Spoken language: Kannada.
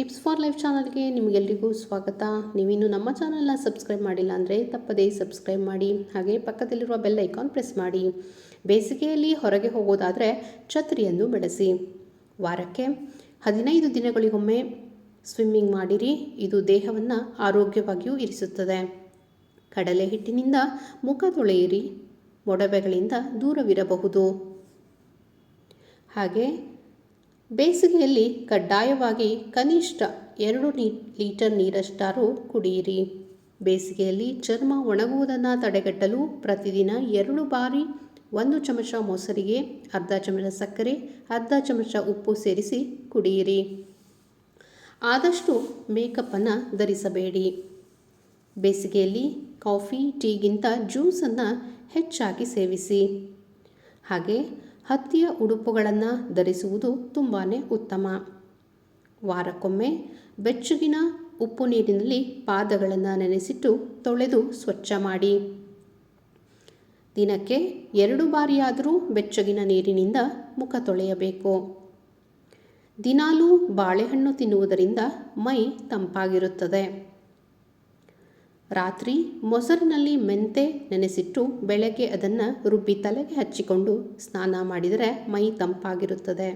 ಟಿಪ್ಸ್ ಫಾರ್ ಲೈಫ್ ಚಾನಲ್ಗೆ ನಿಮಗೆಲ್ರಿಗೂ ಸ್ವಾಗತ. ನೀವಿನ್ನು ನಮ್ಮ ಚಾನಲ್ನ ಸಬ್ಸ್ಕ್ರೈಬ್ ಮಾಡಿಲ್ಲ ಅಂದರೆ ತಪ್ಪದೇ ಸಬ್ಸ್ಕ್ರೈಬ್ ಮಾಡಿ, ಹಾಗೆ ಪಕ್ಕದಲ್ಲಿರುವ ಬೆಲ್ ಐಕಾನ್ ಪ್ರೆಸ್ ಮಾಡಿ. ಬೇಸಿಗೆಯಲ್ಲಿ ಹೊರಗೆ ಹೋಗೋದಾದರೆ ಛತ್ರಿಯನ್ನು ಬೆಳೆಸಿ. ವಾರಕ್ಕೆ ಹದಿನೈದು ದಿನಗಳಿಗೊಮ್ಮೆ ಸ್ವಿಮ್ಮಿಂಗ್ ಮಾಡಿರಿ, ಇದು ದೇಹವನ್ನು ಆರೋಗ್ಯವಾಗಿಯೂ ಇರಿಸುತ್ತದೆ. ಕಡಲೆ ಹಿಟ್ಟಿನಿಂದ ಮುಖ ತೊಳೆಯಿರಿ ಮೊಡವೆಗಳಿಂದ ದೂರವಿರಬಹುದು. ಹಾಗೆ ಬೇಸಿಗೆಯಲ್ಲಿ ಕಡ್ಡಾಯವಾಗಿ ಕನಿಷ್ಠ ಎರಡು ನೀ ಲೀಟರ್ ನೀರಷ್ಟಾರು ಕುಡಿಯಿರಿ ಬೇಸಿಗೆಯಲ್ಲಿ ಚರ್ಮ ಒಣಗುವುದನ್ನು ತಡೆಗಟ್ಟಲು ಪ್ರತಿದಿನ ಎರಡು ಬಾರಿ ಒಂದು ಚಮಚ ಮೊಸರಿಗೆ, ಅರ್ಧ ಚಮಚ ಸಕ್ಕರೆ, ಅರ್ಧ ಚಮಚ ಉಪ್ಪು ಸೇರಿಸಿ ಕುಡಿಯಿರಿ ಆದಷ್ಟು ಮೇಕಪ್ಪನ್ನು ಧರಿಸಬೇಡಿ. ಬೇಸಿಗೆಯಲ್ಲಿ ಕಾಫಿ, ಟೀಗಿಂತ ಜ್ಯೂಸನ್ನು ಹೆಚ್ಚಾಗಿ ಸೇವಿಸಿ. ಹಾಗೆ ಹತ್ತಿಯ ಉಡುಪುಗಳನ್ನು ಧರಿಸುವುದು ತುಂಬಾ ಉತ್ತಮ. ವಾರಕ್ಕೊಮ್ಮೆ ಬೆಚ್ಚಗಿನ ಉಪ್ಪು ನೀರಿನಲ್ಲಿ ಪಾದಗಳನ್ನು ನೆನೆಸಿಟ್ಟು ತೊಳೆದು ಸ್ವಚ್ಛ ಮಾಡಿ. ದಿನಕ್ಕೆ ಎರಡು ಬಾರಿಯಾದರೂ ಬೆಚ್ಚಗಿನ ನೀರಿನಿಂದ ಮುಖ ತೊಳೆಯಬೇಕು. ದಿನಾಲೂ ಬಾಳೆಹಣ್ಣು ತಿನ್ನುವುದರಿಂದ ಮೈ ತಂಪಾಗಿರುತ್ತದೆ. ರಾತ್ರಿ ಮೊಸರಿನಲ್ಲಿ ಮೆಂತೆ ನೆನೆಸಿಟ್ಟು ಬೆಳಗ್ಗೆ ಅದನ್ನು ರುಬ್ಬಿ ತಲೆಗೆ ಹಚ್ಚಿಕೊಂಡು ಸ್ನಾನ ಮಾಡಿದರೆ ಮೈ ತಂಪಾಗಿರುತ್ತದೆ.